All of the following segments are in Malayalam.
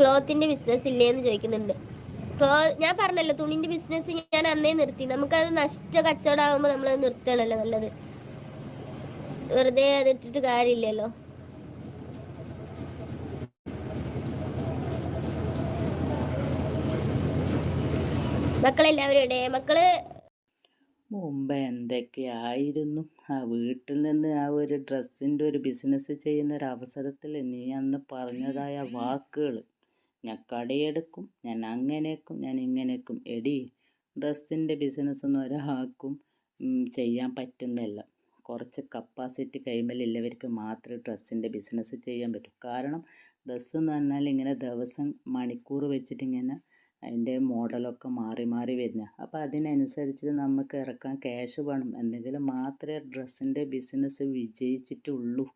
ക്ലോത്തിന്റെ ബിസിനസ് ഇല്ലേ എന്ന് ചോദിക്കുന്നുണ്ട്. ക്ലോ ഞാൻ പറഞ്ഞല്ലോ തുണിന്റെ ബിസിനസ് ഞാൻ അന്നേ നിർത്തി. നമുക്കത് നഷ്ട കച്ചവടമാകുമ്പോൾ നമ്മളത് നിർത്തണല്ലോ നല്ലത്. വെറുതെ അതിട്ടിട്ട് കാര്യമില്ലല്ലോ. മക്കളെല്ലാവരും മക്കൾ? മുമ്പ് എന്തൊക്കെയായിരുന്നു? ആ വീട്ടിൽ നിന്ന് ആ ഒരു ഡ്രസ്സിന്റെ ഒരു ബിസിനസ് ചെയ്യുന്ന ഒരു അവസരത്തിൽ നീ അന്ന് പറഞ്ഞതായ വാക്കുകൾ ഞാൻ കടയെടുക്കും ഞാൻ അങ്ങനെക്കും ഞാൻ ഇങ്ങനെക്കും. എടി ഡ്രസ്സിന്റെ ബിസിനസ്സൊന്നും ഒരാൾക്കും ചെയ്യാൻ പറ്റുന്നില്ല. കുറച്ച് കപ്പാസിറ്റി കഴിയുമ്പോഴുള്ളവർക്ക് മാത്രമേ ഡ്രസ്സിന്റെ ബിസിനസ് ചെയ്യാൻ പറ്റൂ. കാരണം ഡ്രസ്സ് എന്ന് പറഞ്ഞാൽ ഇങ്ങനെ ദിവസം മണിക്കൂർ വെച്ചിട്ടിങ്ങനെ അതിന്റെ മോഡലൊക്കെ മാറി മാറി വരുന്ന. അപ്പോൾ അതിനനുസരിച്ച് നമുക്ക് ഇറക്കാൻ ക്യാഷ് വേണം. എന്തെങ്കിലും മാത്രമേ ഡ്രസ്സിന്റെ ബിസിനസ് വിജയിച്ചിട്ടുള്ളൂ.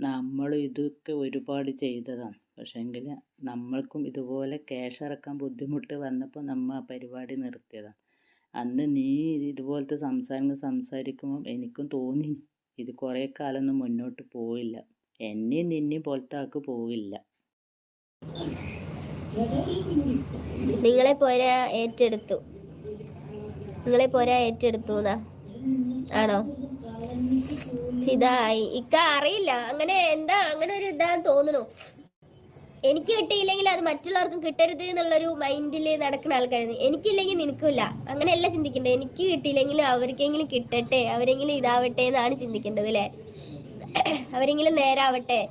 നമ്മൾ ഇതൊക്കെ ഒരുപാട് ചെയ്തതാണ്. പക്ഷേങ്കിൽ നമ്മൾക്കും ഇതുപോലെ ക്യാഷ് ഇറക്കാൻ ബുദ്ധിമുട്ട് വന്നപ്പോൾ നമ്മൾ ആ പരിപാടി നിർത്തിയതാണ് അന്ന് നീ ഇതുപോലത്തെ സംസാരങ്ങൾ സംസാരിക്കുമ്പോൾ എനിക്കും തോന്നി ഇത് കുറേ കാലമൊന്നും മുന്നോട്ട് പോയില്ല. എന്നെയും നിന്നെയും പോലത്തെ ആൾക്ക് പോവില്ല നിങ്ങളെ പോരാ ഏറ്റെടുത്തു. നിങ്ങളെ പോരാ ഏറ്റെടുത്തു ആണോ? ഇതായി. ഇക്ക അറിയില്ല. അങ്ങനെ എന്താ? അങ്ങനെ ഒരു ഇതാന്ന് തോന്നുന്നു. എനിക്ക് കിട്ടിയില്ലെങ്കിൽ അത് മറ്റുള്ളവർക്കും കിട്ടരുത് എന്നുള്ളൊരു മൈൻഡിൽ നടക്കുന്ന ആൾക്കാരുന്നു എനിക്കില്ലെങ്കിൽ നിനക്കില്ല അങ്ങനെയല്ല ചിന്തിക്കേണ്ടത്. എനിക്ക് കിട്ടിയില്ലെങ്കിൽ അവർക്കെങ്കിലും കിട്ടട്ടെ. അവരെങ്കിലും ഇതാവട്ടെ എന്നാണ് ചിന്തിക്കേണ്ടത് അല്ലേ? അവരെങ്കിലും നേരാവട്ടെ.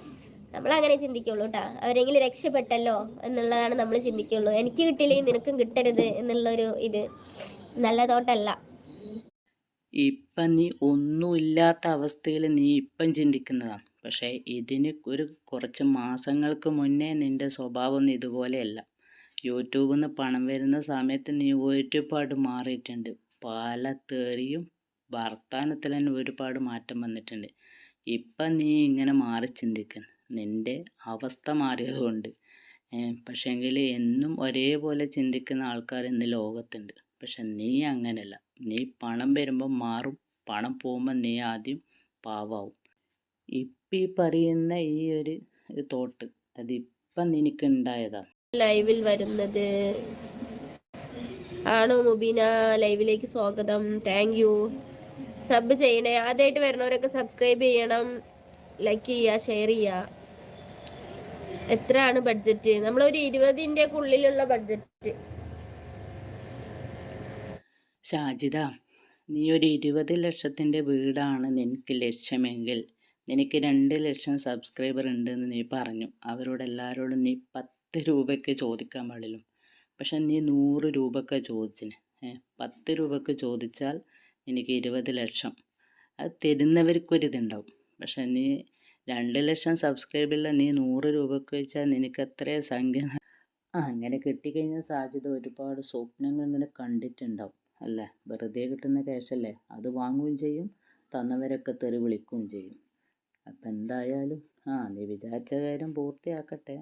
നമ്മൾ അങ്ങനെ ചിന്തിക്കുള്ളൂ കേട്ടോ. അവരെങ്കിലും രക്ഷപ്പെട്ടല്ലോ എന്നുള്ളതാണ് നമ്മൾ ചിന്തിക്കുള്ളൂ. എനിക്ക് കിട്ടിയില്ലെങ്കിൽ നിനക്കും കിട്ടരുത് എന്നുള്ളൊരു ഇത്. നല്ല തോട്ടല്ല ഇപ്പം നീ ഒന്നുമില്ലാത്ത അവസ്ഥയിൽ നീ ഇപ്പം ചിന്തിക്കുന്നതാണ്. പക്ഷേ ഇതിന് ഒരു കുറച്ച് മാസങ്ങൾക്ക് മുന്നേ നിന്റെ സ്വഭാവം ഒന്നും ഇതുപോലെയല്ല. യൂട്യൂബിൽ നിന്ന് പണം വരുന്ന സമയത്ത് നീ ഒരുപാട് മാറിയിട്ടുണ്ട്. പല തെറിയും വർത്തമാനത്തിൽ തന്നെ ഒരുപാട് മാറ്റം വന്നിട്ടുണ്ട്. ഇപ്പം നീ ഇങ്ങനെ മാറി ചിന്തിക്കുന്നു. നിന്റെ അവസ്ഥ മാറിയതുകൊണ്ട്. പക്ഷേങ്കിൽ എന്നും ഒരേപോലെ ചിന്തിക്കുന്ന ആൾക്കാർ ഇന്ന് ലോകത്തുണ്ട്. പക്ഷെ നീ അങ്ങനെയല്ല. നീ പണം വരുമ്പോൾ മാറും. പണം പോകുമ്പോൾ നീ ആദ്യം പാവാവും. ഇപ്പം ഈ പറയുന്ന ഈ ഒരു തോട്ട് അതിപ്പം നിനക്കുണ്ടായതാണ് ലൈവിൽ വരുന്നത് ആണോ മുബീന? ലൈവിലേക്ക് സ്വാഗതം. താങ്ക് യു സബ് ചെയ്യണേ. ആദ്യമായിട്ട് വരുന്നവരൊക്കെ സബ്സ്ക്രൈബ് ചെയ്യണം. ലൈക്ക് ചെയ്യുക ഷെയർ ചെയ്യുക. എത്രയാണ് ബഡ്ജറ്റ് നമ്മളൊരു ഇരുപതിന്റെ ഒക്കെ ഉള്ളിലുള്ള ബഡ്ജറ്റ് ഷാജിദ നീ ഒരു ഇരുപത് ലക്ഷത്തിന്റെ വീടാണ് നിനക്ക് ലക്ഷ്യമെങ്കിൽ. നിനക്ക് രണ്ട് ലക്ഷം സബ്സ്ക്രൈബർ ഉണ്ടെന്ന് നീ പറഞ്ഞു. അവരോട് എല്ലാവരോടും നീ പത്ത് രൂപയ്ക്ക് ചോദിക്കാൻ പാടില്ല. പക്ഷെ നീ നൂറ് രൂപയ്ക്ക് ചോദിച്ചിന് പത്ത് രൂപയ്ക്ക് ചോദിച്ചാൽ എനിക്ക് ഇരുപത് ലക്ഷം. അത് തരുന്നവർക്കൊരിതുണ്ടാവും. പക്ഷെ നീ രണ്ട് ലക്ഷം സബ്സ്ക്രൈബില്ല നീ നൂറ് രൂപയ്ക്ക് വെച്ചാൽ നിനക്ക് എത്ര സംഖ്യ അങ്ങനെ കിട്ടിക്കഴിഞ്ഞാൽ സാധ്യത ഒരുപാട് സ്വപ്നങ്ങൾ ഇങ്ങനെ കണ്ടിട്ടുണ്ടാവും അല്ലേ? വെറുതെ കിട്ടുന്ന ക്യാഷല്ലേ അത് വാങ്ങുകയും ചെയ്യും തന്നവരൊക്കെ തെറി വിളിക്കുകയും ചെയ്യും. അപ്പം എന്തായാലും ആ നീ വിചാരിച്ച കാര്യം പൂർത്തിയാക്കട്ടെ.